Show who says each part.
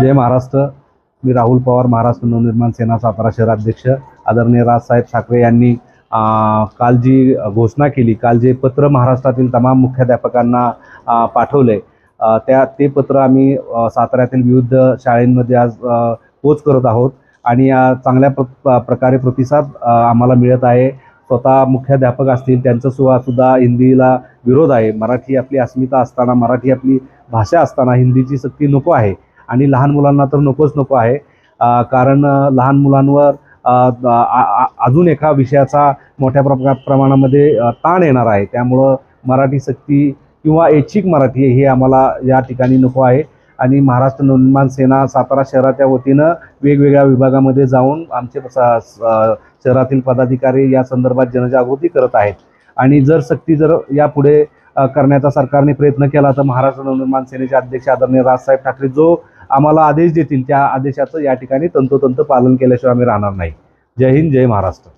Speaker 1: जय महाराष्ट्र. मी राहुल पवार महाराष्ट्र नवनिर्माण सेना सातारा शहराध्यक्ष आदरणीय राजसाहेब ठाकरे यांनी काल जी घोषणा केली काल जे पत्र महाराष्ट्रातील तमाम मुख्याध्यापकांना पाठवले त्या ते पत्र आम्ही साताऱ्यातील विविध शाळेंमध्ये आज पोच करत आहोत. आणि या चांगल्या प्र प्रकारे प्रतिसाद आम्हाला मिळत आहे. स्वतः मुख्याध्यापक असतील त्यांचं सुद्धा सुद्धा हिंदीला विरोध आहे. मराठी आपली अस्मिता असताना मराठी आपली भाषा असताना हिंदीची सक्ती नको आहे. आणि लहान मुलांना तर नकोच नको आहे. कारण लहान मुलांवर आ- अजून एका विषयाचा मोठ्या प्रमा प्रमाणामध्ये ताण येणार आहे. त्यामुळं मराठी सक्ती किंवा ऐच्छिक मराठी हे आम्हाला या ठिकाणी नको आहे. आणि महाराष्ट्र नवनिर्माण सेना सातारा शहराच्या वतीनं वेगवेगळ्या विभागामध्ये जाऊन आमचे स- स- शहरातील पदाधिकारी या संदर्भात जनजागृती करत आहेत. आणि जर सक्ती जर यापुढे करण्याचा सरकारने प्रयत्न केला तर महाराष्ट्र नवनिर्माण सेनेचे अध्यक्ष आदरणीय राजसाहेब ठाकरे जो आम्हाला आदेश देतील त्या आदेशाचं या ठिकाणी तंतोतंत पालन केल्याशिवाय आम्ही राहणार नाही. जय हिंद जय महाराष्ट्र.